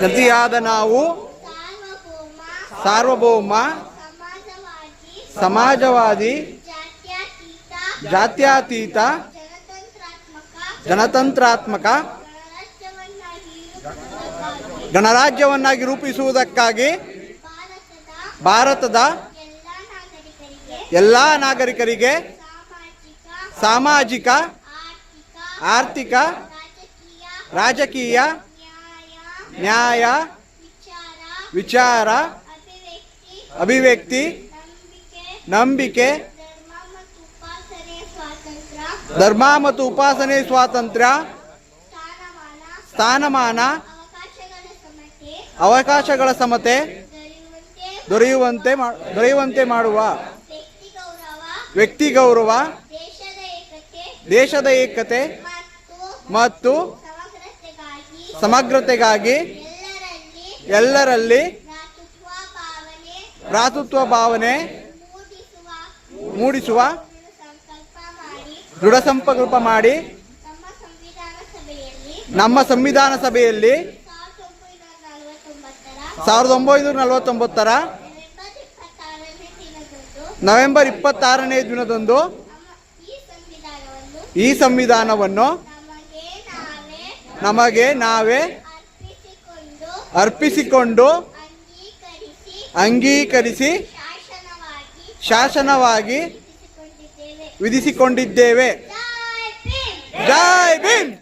ಗತಿಯಾದ ನಾವು. ಸಾರ್ವಭೌಮ. ಸಮಾಜವಾದಿ. ಜಾತ್ಯತೀತ. ಜನತಂತ್ರಾತ್ಮಕ. ಗಣರಾಜ್ಯವನ್ನಾಗಿ ರೂಪಿಸುವುದಕ್ಕಾಗಿ. ಭಾರತದ ಎಲ್ಲ ನಾಗರಿಕರಿಗೆ ಸಾಮಾಜಿಕ, ಆರ್ಥಿಕ, ರಾಜಕೀಯ, ನ್ಯಾಯ, ವಿಚಾರ, ಅಭಿವ್ಯಕ್ತಿ, ನಂಬಿಕೆ, ಧರ್ಮ ಮತ್ತು ಉಪಾಸನೆ ಸ್ವಾತಂತ್ರ್ಯ, ಸ್ಥಾನಮಾನ, ಅವಕಾಶಗಳ ಸಮತೆ ದೊರೆಯುವಂತೆ ದೊರೆಯುವಂತೆ ಮಾಡುವ. ವ್ಯಕ್ತಿ ಗೌರವ, ದೇಶದ ಏಕತೆ ಮತ್ತು ಸಮಗ್ರತೆಗಾಗಿ ಎಲ್ಲರಲ್ಲಿ ಭ್ರಾತೃತ್ವ ಭಾವನೆ ಮೂಡಿಸುವ, ದೃಢ ಸಂಕಲ್ಪ ಮಾಡಿ ನಮ್ಮ ಸಂವಿಧಾನ ಸಭೆಯಲ್ಲಿ ಸಾವಿರದ ಒಂಬೈನೂರ ನಲವತ್ತೊಂಬತ್ತರ ನವೆಂಬರ್ ಇಪ್ಪತ್ತಾರನೇ ದಿನದಂದು ಈ ಸಂವಿಧಾನವನ್ನು ನಮಗೆ ನಾವೇ ಅರ್ಪಿಸಿಕೊಂಡು ಅಂಗೀಕರಿಸಿ ಶಾಸನವಾಗಿ ವಿಧಿಸಿಕೊಂಡಿದ್ದೇವೆ. ಜೈ ಭೀಮ್.